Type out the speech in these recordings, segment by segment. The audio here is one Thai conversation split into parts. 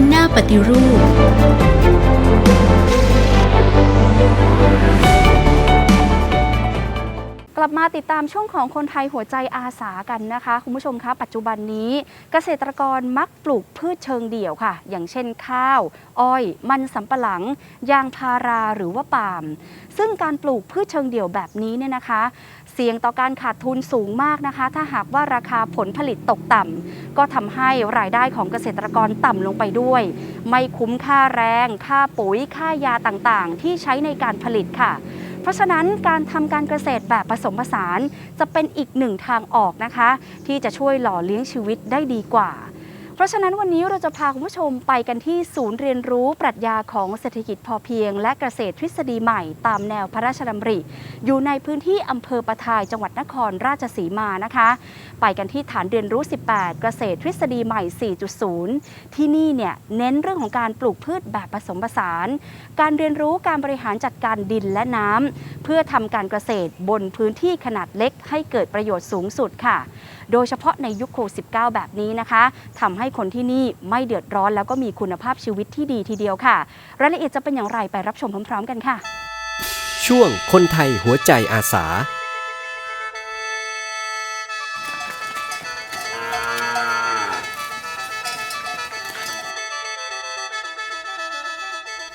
นหน้าปฏิรูป กลับมาติดตามช่วงของคนไทยหัวใจอาสากันนะคะ คุณผู้ชมคะปัจจุบันนี้เกษตรกรมักปลูกพืชเชิงเดี่ยวค่ะ อย่างเช่นข้าว อ้อย มันสำปะหลัง ยางพาราหรือว่าปาล์มซึ่งการปลูกพืชเชิงเดี่ยวแบบนี้เนี่ยนะคะ เสี่ยงต่อการขาดทุนสูงมากนะคะ ถ้าหากว่าราคาผลผลิตตกต่ำก็ทำให้รายได้ของเกษตรกรต่ำลงไปด้วย ไม่คุ้มค่าแรง ค่าปุ๋ยค่ายาต่างๆ ที่ใช้ในการผลิตค่ะ ราะฉะนั้นการทำการเกษตรแบบผสมผสาน จะเป็นอีกหนึ่งทางออกนะคะ ที่จะช่วยหล่อเลี้ยงชีวิตได้ดีกว่า เพราะฉะนั้นวันนี้เราจะพาคุณผู้ชมไปกันที่ศูนย์เรียนรู้ปรัชญาของเศรษฐกิจพอเพียง และเกษตรทฤษฎีใหม่ ตามแนวพระราชดำริ อยู่ในพื้นที่อำเภอปะทายจังหวัดนครราชสีมานะคะ ไปกันที่ฐานเรียนรู้ 18 เกษตรทฤษฎีใหม่ 4.0 ที่นี่เนี่ยเน้นเรื่องของการปลูกพืชแบบผสมผสาน การเรียนรู้การบริหารจัดการดินและน้ำเพื่อทำการเกษตรบนพื้นที่ขนาดเล็ก ให้เกิดประโยชน์สูงสุดค่ะ โดยเฉพาะในยุคโควิด -19 แบบนี้นะคะทำให้คนที่นี่ไม่เดือดร้อน แล้วก็มีคุณภาพชีวิตที่ดีทีเดียวค่ะ รายละเอียดจะเป็นอย่างไรไปรับชมพร้อมๆ กันค่ะ ช่วงคนไทยหัวใจอาสา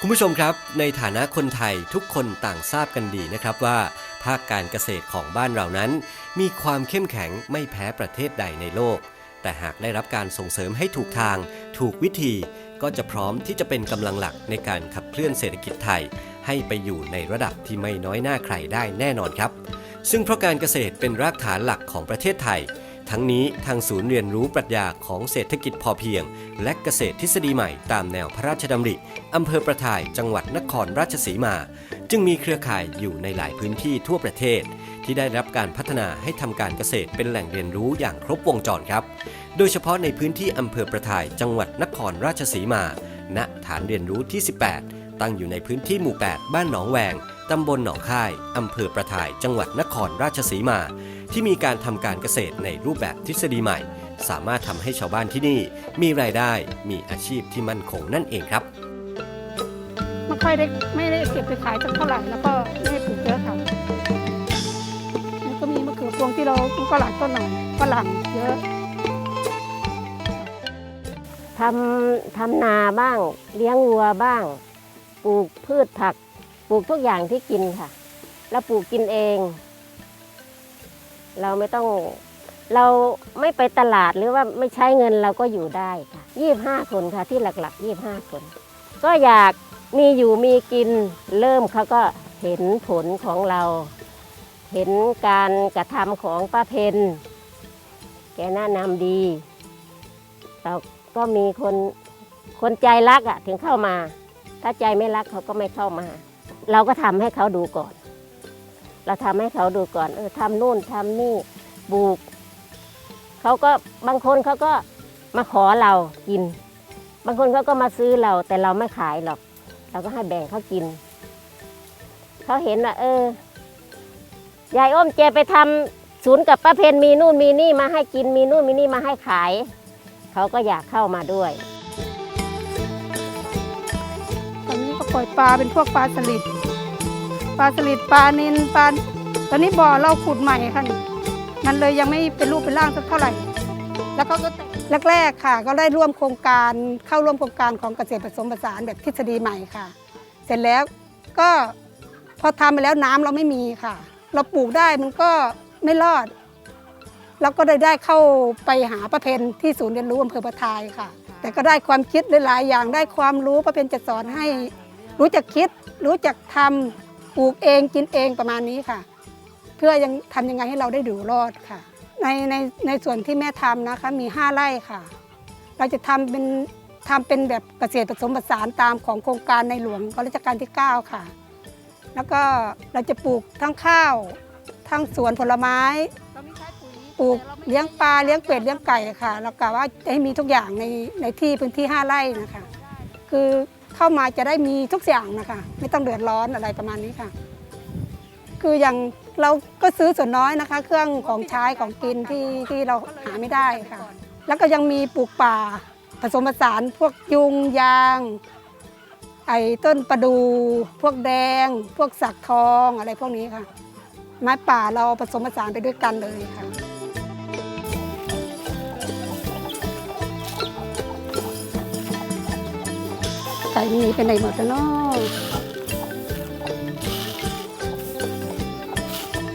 คุณผู้ชมครับในฐานะคนไทยทุกคนต่างทราบกันดีนะครับว่า ภาคการเกษตรของบ้านเรานั้น มีความเข้มแข็งไม่แพ้ประเทศใดในโลก แต่หากได้รับการส่งเสริมให้ถูกทาง ถูกวิธีก็จะพร้อมที่จะเป็นกำลังหลักในการขับเคลื่อนเศรษฐกิจไทย ให้ไปอยู่ในระดับที่ไม่น้อยหน้าใครได้แน่นอนครับ ซึ่งเพราะการเกษตรเป็นรากฐานหลักของประเทศไทย ทั้งนี้ทางศูนย์เรียนรู้ปรัชญาของเศรษฐกิจพอเพียง และเกษตรทฤษฎีใหม่ตามแนวพระราชดำริอำเภอประทายจังหวัดนครราชสีมา จึงมีเครือข่ายอยู่ในหลายพื้นที่ทั่วประเทศ ที่ได้รับการพัฒนาให้ทำการเกษตรเป็นแหล่งเรียนรู้อย่างครบวงจรครับ โดยเฉพาะในพื้นที่อำเภอประทายจังหวัดนครราชสีมา ณ ฐานเรียนรู้ที่ 18 ตั้งอยู่ในพื้นที่หมู่ 8 บ้านหนองแวงตำบลหนองค่ายอำเภอประทายจังหวัดนครราชสีมา ที่มีการทำการเกษตรในรูปแบบทฤษฎีใหม่ สามารถทำให้ชาวบ้านที่นี่ มีรายได้มีอาชีพที่มั่นคงนั่นเองครับ ไม่ค่อยได้ไม่ได้เก็บไปขายสักเท่าไหร่แล้วก็ เขือพวงที่เรามันก็หลายต้นหน่อยฝรั่งเยอะทำทำนาบ้าง เลี้ยงวัวบ้าง ปลูกพืชผัก ปลูกทุกอย่างที่กินค่ะ แล้วปลูกกินเอง เราไม่ต้องเราไม่ไปตลาดหรือว่าไม่ใช้เงินเราก็อยู่ได้ค่ะยี่บห้าคนค่ะ ที่หลักๆยี่บห้าคน ก็อยากมีอยู่มีกินเริ่มเขาก็เห็นผลของเรา เห็นการกระทำของป้าเพนแกแนะนำดีเราก็มีคนคนใจรักอะถึงเข้ามา ถ้าใจไม่รักเขาก็ไม่เข้ามา เราก็ทำให้เขาดูก่อน เราทำให้เขาดูก่อน เออทำนู่นทำนี่ปลูกเขาก็บางคนเขาก็มาขอเรากิน บางคนเขาก็มาซื้อเรา แต่เราไม่ขายหรอก เราก็ให้แบ่งเขากินเขาเห็นว่าเออ ยายอ้อมเจไปทำศูนย์กับป้าเพนมีนู่นมีนี่มาให้กินมีนู่นมีนี่มาให้ขาย เขาก็อยากเข้ามาด้วย ตอนนี้ก็ปล่อยปลาเป็นพวกปลาสลิดปลาสลิดปลานินปลาตอนนี้บ่อเราขุดใหม่ค่ะมันเลยยังไม่เป็นรูปเป็นร่างสักเท่าไหร่ แล้วเขาก็แรกๆค่ะ ก็ได้ร่วมโครงการเข้าร่วมโครงการของเกษตรผสมผสานแบบทฤษฎีใหม่ค่ะ เสร็จแล้วก็พอทำไปแล้วน้ำเราไม่มีค่ะ เราปลูกได้มันก็ไม่รอดเราก็ได้ได้เข้าไปหาประเพณที่ศูนย์เรียนรู้อำเภอประทายค่ะ แต่ก็ได้ความคิดหลายๆอย่างได้ความรู้ประเพณจะสอนให้ รู้จักคิด รู้จักทำปลูกเองกินเองประมาณนี้ค่ะ เพื่อยังทำยังไงให้เราได้อยู่รอดค่ะ ในในในส่วนที่แม่ทำนะคะมี 5ไร่ค่ะ เราจะทำเป็นทำเป็นแบบเกษตรผสมผสานตามของโครงการในหลวงรัชกาลที่ 9 ค่ะ แล้วก็เราจะปลูกทั้งข้าว ทั้งสวนผลไม้ ปลูกเลี้ยงปลาเลี้ยงเป็ดเลี้ยงไก่ค่ะ เรากะว่าจะให้มีทุกอย่างในในที่พื้นที่ 5ไร่นะคะ คือเข้ามาจะได้มีทุกอย่างนะคะ ไม่ต้องเดือดร้อนอะไรประมาณนี้ค่ะ คืออย่างเราก็ซื้อส่วนน้อยนะคะ เครื่องของใช้ของกินที่ที่เราหาไม่ได้ค่ะ แล้วก็ยังมีปลูกป่าผสมผสานพวกยุงยาง ไอ้ต้นประดูพวกแดง พวกสักทองอะไรพวกนี้ค่ะ ไม้ป่าเราผสมผสานไปด้วยกันเลยค่ะไก่หนีไปไหนหมดแล้วเนาะ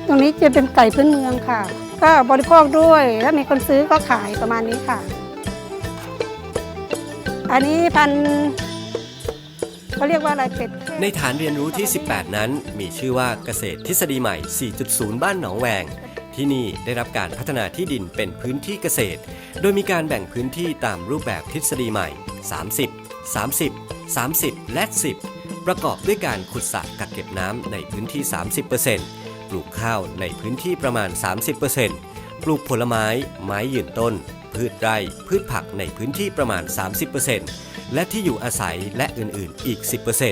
ตรงนี้จะเป็นไก่พื้นเมืองค่ะ ก็บริโภคด้วยถ้ามีคนซื้อก็ขายประมาณนี้ค่ะ อันนี้พันธุ เขาเรียกว่าอะไรเป็ดในฐานเรียนรู้ที่ 18 นั้น มีชื่อว่าเกษตรทฤษฎีใหม่ 4.0 บ้านหนองแวง ที่นี่ได้รับการพัฒนาที่ดินเป็นพื้นที่เกษตร โดยมีการแบ่งพื้นที่ตามรูปแบบทฤษฎีใหม่ 30 30 30 และ 10 ประกอบด้วยการขุดสระกักเก็บน้ำในพื้นที่ 30%ปลูกข้าวในพื้นที่ประมาณ 30%ปลูกผลไม้ ไม้ยืนต้น พืชไร่ พืชผักในพื้นที่ประมาณ 30%และที่อยู่อาศัยและอื่นๆ อีก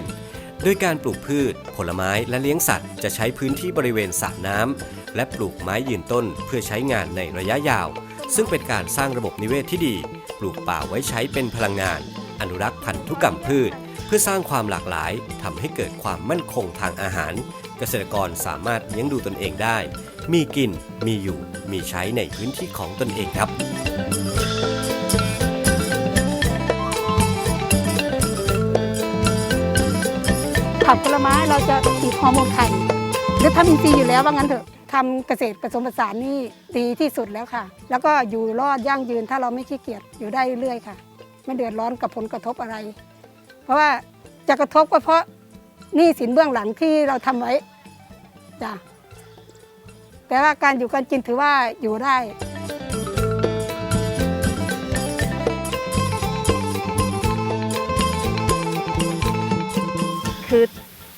10%โดยการปลูกพืช ผลไม้และเลี้ยงสัตว์จะใช้พื้นที่บริเวณสระน้ำและปลูกไม้ยืนต้นเพื่อใช้งานในระยะยาว ซึ่งเป็นการสร้างระบบนิเวศที่ดี ปลูกป่าไว้ใช้เป็นพลังงาน อนุรักษ์พันธุกรรมพืช เพื่อสร้างความหลากหลายทำให้เกิดความมั่นคงทางอาหาร เกษตรกรสามารถเลี้ยงดูตนเองได้มีกิน มีอยู่ มีใช้ในพื้นที่ของตนเองครับ ผักผลไม้เราจะฉีดฮอร์โมนไข่หรือทำอินทรีย์อยู่แล้วว่างั้นเถอะทำเกษตรผสมผสานนี่ดีที่สุดแล้วค่ะ แล้วก็อยู่รอดยั่งยืนถ้าเราไม่ขี้เกียจอยู่ได้เรื่อยๆค่ะ ไม่เดือดร้อนกับผลกระทบอะไร เพราะว่าจะกระทบก็เพราะหนี้สินเบื้องหลังที่เราทำไว้จ้ะแต่ว่าการอยู่การกินถือว่าอยู่ได้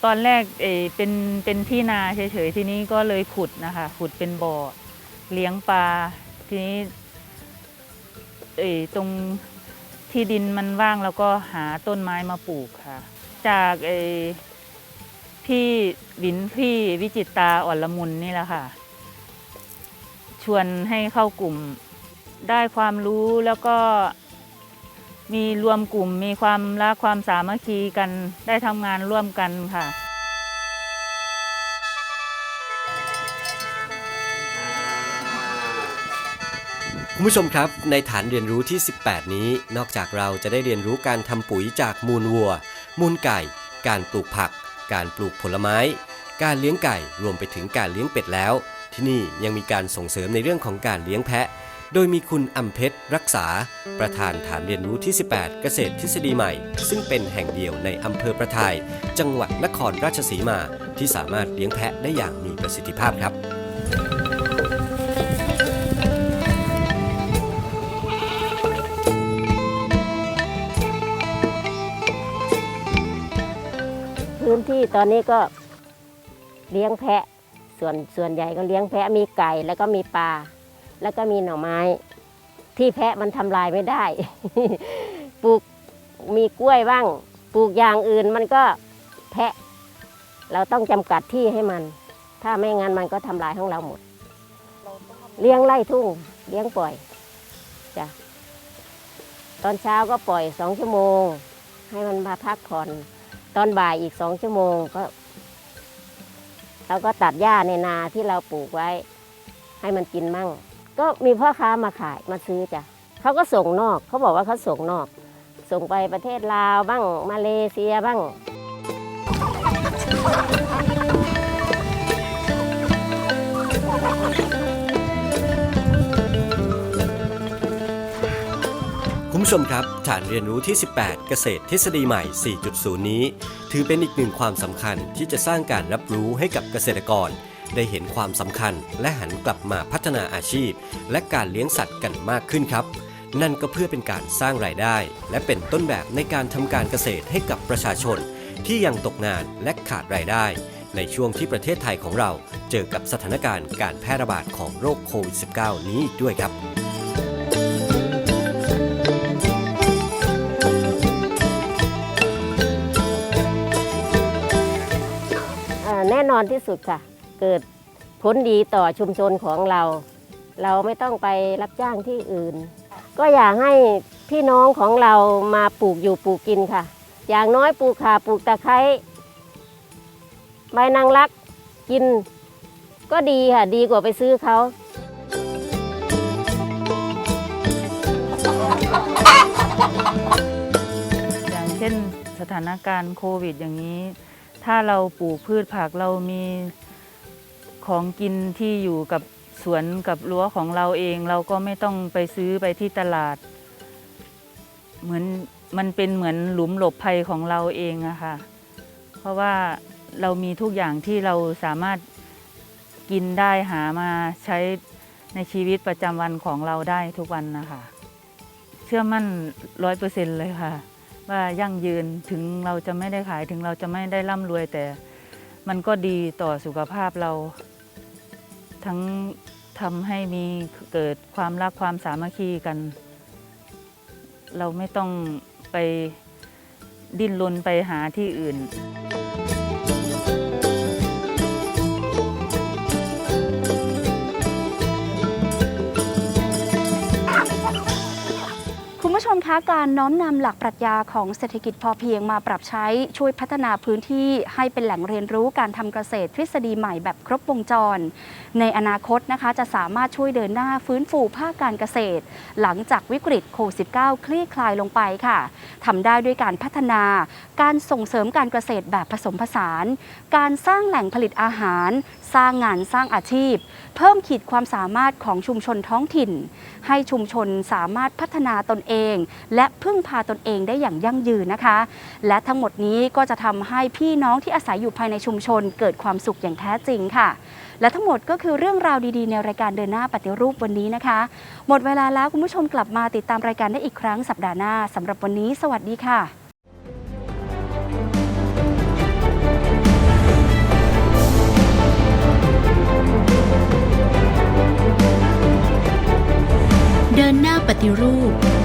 ตอนแรกเออเป็นเป็นที่นาเฉยๆ ทีนี้ก็เลยขุดนะคะ ขุดเป็นบ่อเลี้ยงปลา ทีนี้เออตรงที่ดินมันว่างแล้วก็หาต้นไม้มาปลูกค่ะ จากเออพี่วินพี่วิจิตตาอ่อนละมุนนี่แหละค่ะ ชวนให้เข้ากลุ่มได้ความรู้แล้วก็ มีรวมกลุ่มมีความรักความสามัคคีกันได้ทำงานร่วมกันค่ะ คุณผู้ชมครับในฐานเรียนรู้ที่ 18 นี้ นอกจากเราจะได้เรียนรู้การทำปุ๋ยจากมูลวัว มูลไก่ การปลูกผัก การปลูกผลไม้ การเลี้ยงไก่รวมไปถึงการเลี้ยงเป็ดแล้ว ที่นี่ยังมีการส่งเสริมในเรื่องของการเลี้ยงแพะ โดยมีคุณอำเพชรรักษา ประธานฐานเรียนรู้ที่ 18 เกษตรทฤษฎีใหม่ ซึ่งเป็นแห่งเดียวในอำเภอประทาย จังหวัดนครราชสีมา ที่สามารถเลี้ยงแพะได้อย่างมีประสิทธิภาพครับพื้นที่ตอนนี้ก็เลี้ยงแพะ ส่วนส่วนใหญ่ก็เลี้ยงแพะมีไก่แล้วก็มีปลา แล้วก็มีหน่อไม้ที่แพะมันทำลายไม่ได้ ปลูกมีกล้วยบ้าง ปลูกอย่างอื่นมันก็แพะ เราต้องจำกัดที่ให้มัน ถ้าไม่งั้นมันก็ทำลายของเราหมด เลี้ยงไล่ทุ่ง เลี้ยงปล่อยจ้ะตอนเช้าก็ปล่อยสองชั่วโมง ให้มันมาพักผ่อน ตอนบ่ายอีกสองชั่วโมงก็เราก็ตัดหญ้าในนาที่เราปลูกไว้ ให้มันกินมั่ง ก็มีพ่อค้ามาขายมาซื้อจ้ะเขาก็ส่งนอกเขาบอกว่าเขาส่งนอก ส่งไปประเทศลาวบ้างมาเลเซียบ้างคุณผู้ชมครับฐานเรียนรู้ที่ 18 เกษตรทฤษฎีใหม่ 4.0 นี้ ถือเป็นอีกหนึ่งความสำคัญที่จะสร้างการรับรู้ให้กับเกษตรกร ได้เห็นความสำคัญและหันกลับมาพัฒนาอาชีพ และการเลี้ยงสัตว์กันมากขึ้นครับ นั่นก็เพื่อเป็นการสร้างรายได้ และเป็นต้นแบบในการทำการเกษตรให้กับประชาชน ที่ยังตกงานและขาดรายได้ ในช่วงที่ประเทศไทยของเราเจอกับสถานการณ์การแพร่ระบาดของโรคโควิด -19 นี้อีกด้วยครับแน่นอนที่สุดค่ะ เกิดผลดีต่อชุมชนของเรา เราไม่ต้องไปรับจ้างที่อื่น ก็อยากให้พี่น้องของเรามาปลูกอยู่ปลูกกินค่ะ อย่างน้อยปลูกข่าปลูกตะไคร้ใบนางรักกิน ก็ดีค่ะ ดีกว่าไปซื้อเขาอย่างเช่นสถานการณ์โควิดอย่างนี้ ถ้าเราปลูกพืชผักเรามี ของกินที่อยู่กับสวนกับรั้วของเราเอง เราก็ไม่ต้องไปซื้อไปที่ตลาด เหมือนมันเป็นเหมือนหลุมหลบภัยของเราเองอะค่ะ เพราะว่าเรามีทุกอย่างที่เราสามารถกินได้หามาใช้ในชีวิตประจำวันของเราได้ทุกวันนะคะ เชื่อมั่นร้อยเปอร์เซ็นต์เลยค่ะ ว่ายั่งยืนถึงเราจะไม่ได้ขายถึงเราจะไม่ได้ร่ำรวยแต่มันก็ดีต่อสุขภาพเรา ทั้งทำให้มีเกิดความรักความสามัคคีกัน เราไม่ต้องไปดิ้นรนไปหาที่อื่น ผู้ชมคะการน้อมนำหลักปรัชญาของเศรษฐกิจพอเพียงมาปรับใช้ช่วยพัฒนาพื้นที่ให้เป็นแหล่งเรียนรู้การทำเกษตรทฤษฎีใหม่แบบครบวงจร ในอนาคตนะคะจะสามารถช่วยเดินหน้าฟื้นฟูภาคการเกษตร หลังจากวิกฤตโควิด -19 คลี่คลายลงไปค่ะทำได้ด้วยการพัฒนา การส่งเสริมการเกษตรแบบผสมผสาน การสร้างแหล่งผลิตอาหาร สร้างงานสร้างอาชีพ เพิ่มขีดความสามารถของชุมชนท้องถิ่น ให้ชุมชนสามารถพัฒนาตนเองง และพึ่งพาตนเองได้อย่างยั่งยืนนะคะ และทั้งหมดนี้ก็จะทำให้พี่น้องที่อาศัยอยู่ภายในชุมชน เกิดความสุขอย่างแท้จริงค่ะ และทั้งหมดก็คือเรื่องราวดีๆ ในรายการเดินหน้าปฏิรูปวันนี้นะคะ หมดเวลาแล้วคุณผู้ชมกลับมาติดตามรายการได้อีกครั้งสัปดาห์หน้าสำหรับวันนี้ สวัสดีค่ะเดินหน้าปฏิรูป